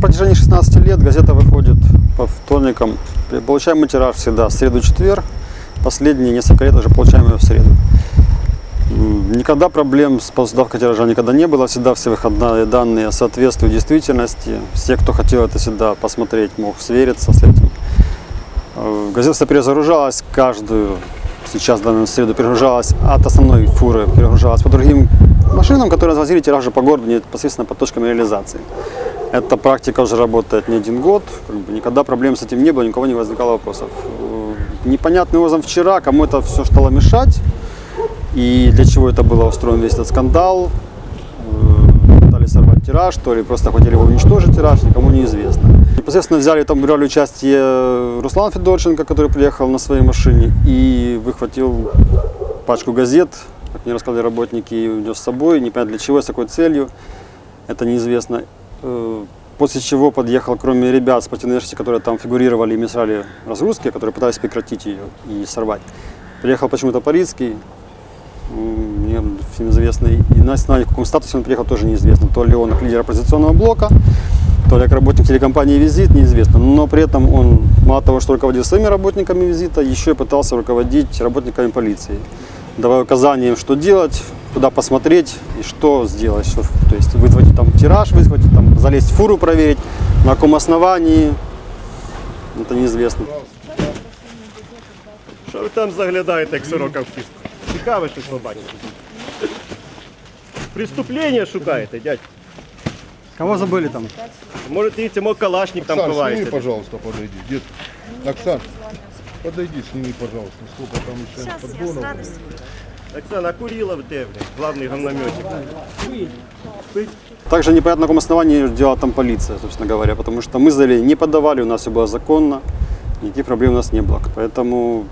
протяжении 16 лет газета выходит по вторникам. Получаем мы тираж всегда в среду-четверг. Последние несколько лет уже получаем ее в среду. Никогда проблем с поставкой тиража никогда не было. Всегда все выходные данные соответствуют действительности. Все, кто хотел это всегда посмотреть, мог свериться с этим. Э, Газета перезагружалась каждую, сейчас в данную среду перегружалась от основной фуры, перегружалась по другим машинам, которые развозили тиражи по городу непосредственно по точкам реализации. Эта практика уже работает не один год, как бы никогда проблем с этим не было, никого не возникало вопросов. Э, Непонятным образом вчера кому это все стало мешать, и для чего это было устроен весь этот скандал, э, пытались сорвать тираж, то ли просто хотели его уничтожить тираж, никому неизвестно. Непосредственно взяли там брали участие Руслан Федорченко, который приехал на своей машине и выхватил пачку газет, как мне рассказали работники, и унес с собой, непонятно для чего, с какой целью, это неизвестно. Э, После чего подъехал, кроме ребят спортивной версии, которые там фигурировали и мешали разгрузке, которые пытались прекратить ее и сорвать, приехал почему-то Парицкий, мне всем известный. И на основании в каком статусе он приехал, тоже неизвестно. То ли он лидер оппозиционного блока, то ли как работник телекомпании «Визит», неизвестно. Но при этом он, мало того, что руководил своими работниками «Визита», еще и пытался руководить работниками полиции, давая указания им, что делать, куда посмотреть и что сделать. Что, то есть вызвать там тираж, вызвать, там, залезть в фуру проверить, на каком основании, это неизвестно. Що ви там заглядаєте, як сорока в кістку? Цікаве щось побачите. Преступлення шукаєте, дядь. Кого забыли там? Може, ти цьому калашник там Оксан, сними, ховаєте. пожалуйста, подойди. Дед, Оксан, подойди, сними, пожалуйста. Сколько там еще подгонов. Оксана курила в тебе, главний говнометик. Также непонятно, на каком основании делала там полиция, собственно говоря, потому что мы заявление не подавали, у нас все было законно, никаких проблем у нас не было. Поэтому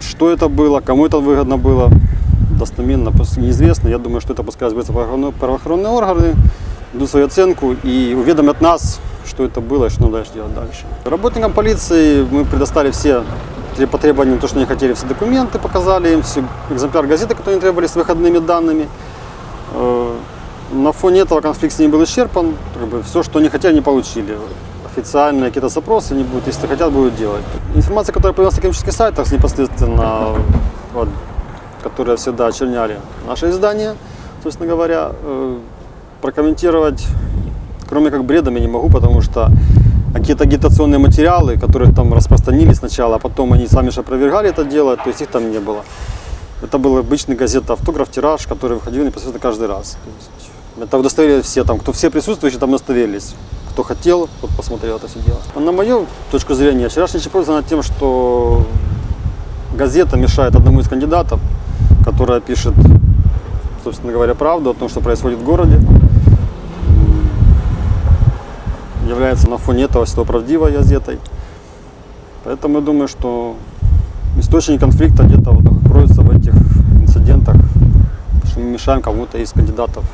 что это было, кому это выгодно было, достоменно неизвестно. Я думаю, что это пускай разберутся правоохранные- органы, дадут свою оценку и уведомят нас, что это было и что надо делать дальше. Работникам полиции мы предоставили все по требованиям, то, что они хотели, все документы, показали им, все экземпляр газеты, которые они требовали с выходными данными. Э, На фоне этого конфликт с ними был исчерпан. Как бы все, что они хотели, не получили. Официальные какие-то запросы они будут, если хотят, будут делать. Информация, которая появилась на коммерческих сайтах, непосредственно, вот, которые всегда очерняли наше издание, собственно говоря, э, прокомментировать, кроме как бредом, я не могу, потому что какие-то агитационные материалы, которые там распространились сначала, а потом они сами же опровергали это дело, то есть их там не было. Это был обычный газета «Автограф», тираж, который выходил непосредственно каждый раз. Это удостоверили все, там, кто все присутствующие там удостоверились. Кто хотел, тот посмотрел это все дело. А На мою точку зрения, вчерашний чепрос занят тем, что газета мешает одному из кандидатов, которая пишет, собственно говоря, правду о том, что происходит в городе. Является на фоне этого всего правдивой газетой. Поэтому я думаю, что источник конфликта где-то вот кроется в этих инцидентах, что мы мешаем кому-то из кандидатов